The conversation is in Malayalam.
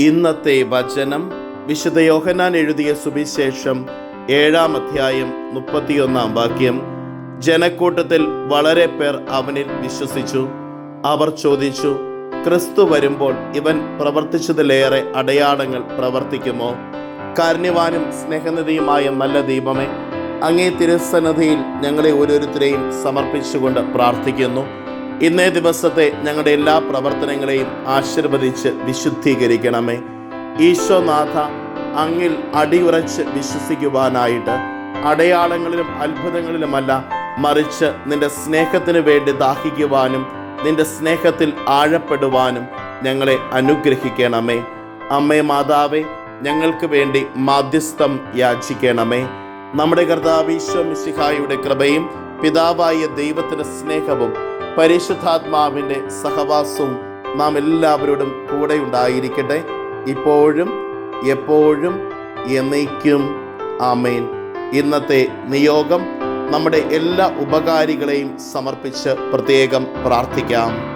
ഇന്നത്തെ വചനം വിശുദ്ധ യോഹനാൻ എഴുതിയ സുവിശേഷം ഏഴാം അധ്യായം മുപ്പത്തിയൊന്നാം വാക്യം. ജനക്കൂട്ടത്തിൽ വളരെ പേർ അവനിൽ വിശ്വസിച്ചു. അവർ ചോദിച്ചു ക്രിസ്തു വരുമ്പോൾ ഇവൻ പ്രവർത്തിച്ചതിലേറെ അടയാളങ്ങൾ പ്രവർത്തിക്കുമോ? കാരുണ്യവാനും സ്നേഹനിധിയുമായ നല്ല ദീപമേ അങ്ങേ തിരുസന്നിധിയിൽ ഞങ്ങളെ ഓരോരുത്തരെയും സമർപ്പിച്ചുകൊണ്ട് പ്രാർത്ഥിക്കുന്നു. ഇന്നേ ദിവസത്തെ ഞങ്ങളുടെ എല്ലാ പ്രവർത്തനങ്ങളെയും ആശീർവദിച്ച് വിശുദ്ധീകരിക്കണമേ. ഈശോനാഥ അങ്ങിൽ അടിയുറച്ച് വിശ്വസിക്കുവാനായിട്ട് അടയാളങ്ങളിലും അത്ഭുതങ്ങളിലുമല്ല മറിച്ച് നിന്റെ സ്നേഹത്തിന് വേണ്ടി ദാഹിക്കുവാനും നിന്റെ സ്നേഹത്തിൽ ആഴപ്പെടുവാനും ഞങ്ങളെ അനുഗ്രഹിക്കണമേ. അമ്മേ മാതാവേ ഞങ്ങൾക്ക് വേണ്ടി മാധ്യസ്ഥം യാചിക്കണമേ. നമ്മുടെ കർത്താവ് ഈശോ മിശിഹായുടെ കൃപയും പിതാവായ ദൈവത്തിന്റെ സ്നേഹവും പരിശുദ്ധാത്മാവിന്റെ സഹവാസവും നാം എല്ലാവരോടും കൂടെ ഉണ്ടായിരിക്കട്ടെ ഇപ്പോഴും എപ്പോഴും എന്നേക്കും. ആമേൻ. ഇന്നത്തെ നിയോഗം നമ്മുടെ എല്ലാ ഉപകാരികളെയും സമർപ്പിച്ച് പ്രത്യേകം പ്രാർത്ഥിക്കാം.